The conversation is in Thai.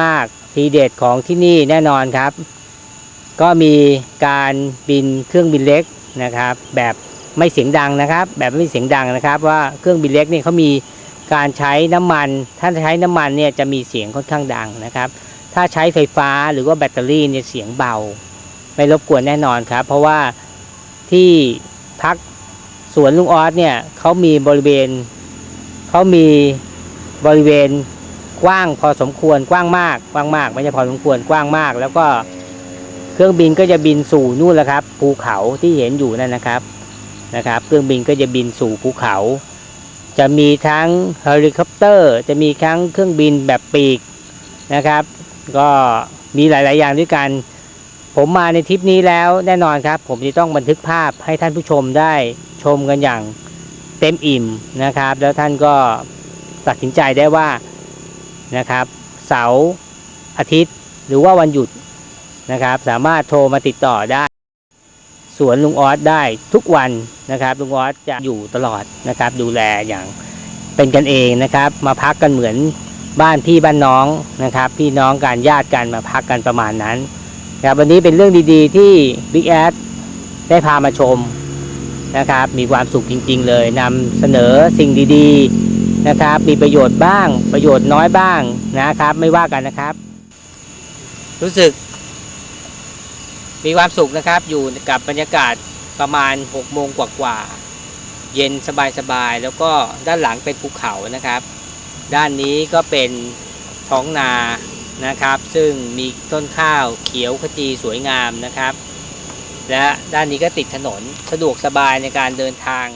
มาก ๆ ทีเด็ดของที่นี่แน่นอนครับ ก็มีการบินเครื่องบินเล็กนะครับ แบบไม่เสียงดังนะครับ แบบไม่เสียงดังนะครับ ว่าเครื่องบินเล็กนี่เขามีการใช้น้ำมัน ถ้าใช้น้ำมันเนี่ยจะมีเสียงค่อนข้างดังนะครับ ถ้าใช้ไฟฟ้าหรือว่าแบตเตอรี่เนี่ยเสียงเบา ไม่รบกวนแน่นอนครับ เพราะว่าที่พักสวนลุงออสเนี่ยเขามีบริเวณเขามีบริเวณ กว้างพอสมควรกว้างมากกว้างมากไม่ใช่พอสมควรกว้างมาก แล้วก็เครื่องบินก็จะบินสู่นู่นแหละครับ ภูเขาที่เห็นอยู่นั่นนะครับนะครับ เครื่องบินก็จะบินสู่ภูเขา จะมีทั้งเฮลิคอปเตอร์ จะมีทั้งเครื่องบินแบบปีกนะครับ ก็มีหลาย ๆ อย่างด้วยกัน ผมมาในทริปนี้แล้วแน่นอนครับ ผมจะต้องบันทึกภาพให้ท่านผู้ชมได้ชมกันอย่างเต็มอิ่มนะครับ แล้วท่านก็ตัดสินใจได้ว่า นะครับ เสาร์อาทิตย์หรือว่าวันหยุดนะครับ สามารถโทรมาติดต่อได้ สวนลุงออสได้ทุกวันนะครับ ลุงออสจะอยู่ตลอดนะครับ ดูแลอย่างเป็นกันเองนะครับ มาพักกันเหมือนบ้านพี่บ้านน้องนะครับ พี่น้องกันญาติกันมาพักกันประมาณนั้นครับวันนี้เป็นเรื่องดีๆ ที่ Big a d ได้พามาชมนะครับ มีความสุขจริง ๆ เลยนำเสนอสิ่งดี ๆ นะครับ มีประโยชน์บ้าง ประโยชน์น้อยบ้างนะครับ ไม่ว่ากันนะครับ รู้สึก มีความสุขนะครับ อยู่กับบรรยากาศประมาณ6โมงกว่าๆเย็นสบายๆแล้วก็ด้านหลังเป็นภูเขานะครับ ด้านนี้ก็เป็นท้องนานะครับ ซึ่งมีต้นข้าวเขียวขจีสวยงามนะครับ และด้านนี้ก็ติดถนนสะดวกสบายในการเดินทาง